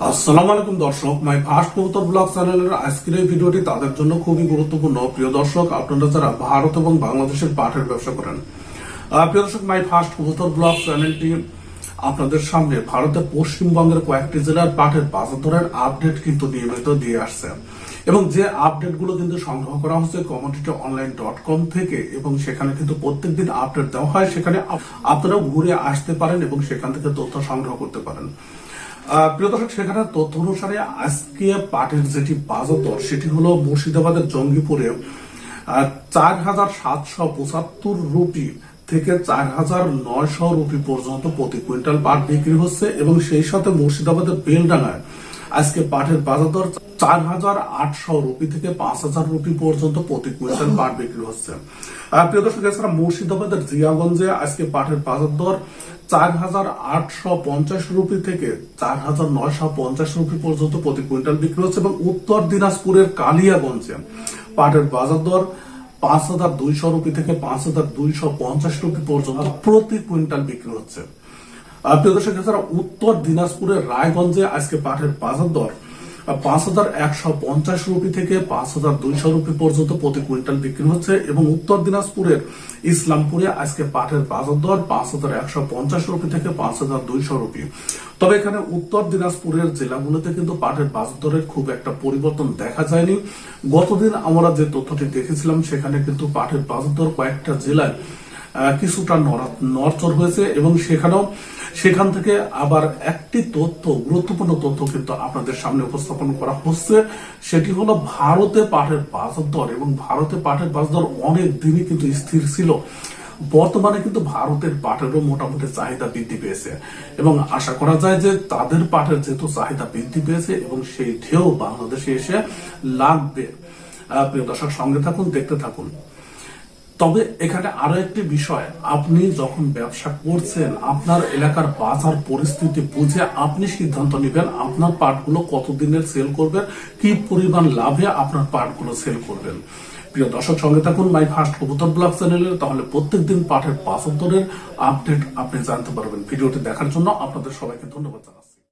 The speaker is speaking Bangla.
আসসালামু আলাইকুম দর্শক, মাই ফার্স্ট কবুতর ব্লগ চ্যানেলের আজকের এই ভিডিওটি তাদের জন্য খুবই গুরুত্বপূর্ণ। প্রিয় দর্শক, আপনারা যারা ভারত এবং বাংলাদেশের পাঠের ব্যবসা করেন প্রিয় দর্শক, মাই ফার্স্ট কবুতর ব্লগ চ্যানেলটি আপনাদের সামনে ভারতের পশ্চিমবঙ্গের কয়েকটি জেলার পাঠের বাজার দরের আপডেট কিন্তু নিয়মিত দিয়ে আসছে। এবং যে আপডেটগুলো কিন্তু সংগ্রহ করা হচ্ছে কমোডিটি অনলাইন ডট কম থেকে, এবং সেখানে কিন্তু প্রত্যেকদিন আপডেট দেওয়া হয়, সেখানে আপ- আপনারাও ঘুরে আসতে পারেন এবং সেখান থেকে তথ্য সংগ্রহ করতে পারেন। প্রিয় দর্শক, সেখানে তথ্য অনুসারে আজকে পাটের যেটি বাজার দর সেটি হলো মুর্শিদাবাদের জঙ্গিপুরে চার হাজার সাতশো পঁচাত্তর রুপি থেকে চার হাজার নয়শো রুপি পর্যন্ত প্রতি কুইন্টাল পাট বিক্রি হচ্ছে এবং সেই সাথে মুর্শিদাবাদের বেলডাঙ্গায় আজকে পাটের বাজার দর চার হাজার আটশো রুপি থেকে পাঁচ হাজার রুপি পর্যন্ত প্রতি কুইন্টাল পাট বিক্রি হচ্ছে। প্রিয় দর্শক, এছাড়া মুর্শিদাবাদের জিয়াগঞ্জে আজকে পাটের বাজার দর চার হাজার আটশো পঞ্চাশ রুপি থেকে চার হাজার নয়শো পঞ্চাশ রুপি পর্যন্ত প্রতি কুইন্টাল বিক্রি হচ্ছে এবং উত্তর দিনাজপুরের কালিয়াগঞ্জে পাটের বাজার দর পাঁচ হাজার দুইশো রুপি থেকে পাঁচ হাজার দুইশো পঞ্চাশ রুপি পর্যন্ত প্রতি কুইন্টাল বিক্রি হচ্ছে। প্রিয় দর্শক উত্তর দিনাজপুরের রায়গঞ্জে আজকে পাটের বাজার দর পাঁচ হাজার একশো পঞ্চাশ রুপি থেকে পাঁচ হাজার দুইশো রুপি পর্যন্ত প্রতি কুইন্টাল বিক্রি হচ্ছে এবং উত্তর দিনাজপুরের ইসলামপুরে আজকে পাটের বাজার দর পাঁচ হাজার একশো পঞ্চাশ রুপি থেকে পাঁচ হাজার দুইশো রুপি। তবে এখানে উত্তর দিনাজপুরের জেলাগুলোতে কিন্তু পাটের বাজার দরের খুব একটা পরিবর্তন দেখা যায়নি। গতদিন আমরা যে তথ্যটি দেখেছিলাম, সেখানে কিন্তু পাটের বাজার দর কয়েকটা জেলায় কিছুটা নড়া- নড়চড় হয়েছে এবং সেখানেও সেখান থেকে আবার একটি তথ্য, গুরুত্বপূর্ণ তথ্য কিন্তু আপনাদের সামনে উপস্থাপন করা হচ্ছে। সেটি হলো ভারতে পাটের বাজার দর এবং ভারতে পাটের বাজার দর অনেক দিনই কিন্তু স্থির ছিল। বর্তমানে কিন্তু ভারতের পাটেরও মোটামুটি চাহিদা বৃদ্ধি পেয়েছে এবং আশা করা যায় যে তাদের পাটের যেহেতু চাহিদা বৃদ্ধি পেয়েছে এবং সেই ঢেউ বাংলাদেশে এসে লাগবে। প্রিয় দর্শক, সঙ্গে থাকুন, দেখতে থাকুন। তবে এখানে আরও একটি বিষয়, আপনি যখন ব্যবসা করছেন, আপনার এলাকার বাজার পরিস্থিতি বুঝে আপনি সিদ্ধান্ত নেবেন আপনার পাটগুলো কতদিনের সেল করবেন, কি পরিমাণ লাভে আপনার পাটগুলো সেল করবেন। প্রিয় দর্শক, সঙ্গে থাকুন মাই ফার্স্ট কবুতর ব্লগ চ্যানেলে তাহলে প্রত্যেকদিন পাটের বাজার দরের আপডেট আপনি জানতে পারবেন। ভিডিওটি দেখার জন্য আপনাদের সবাইকে ধন্যবাদ জানাচ্ছি।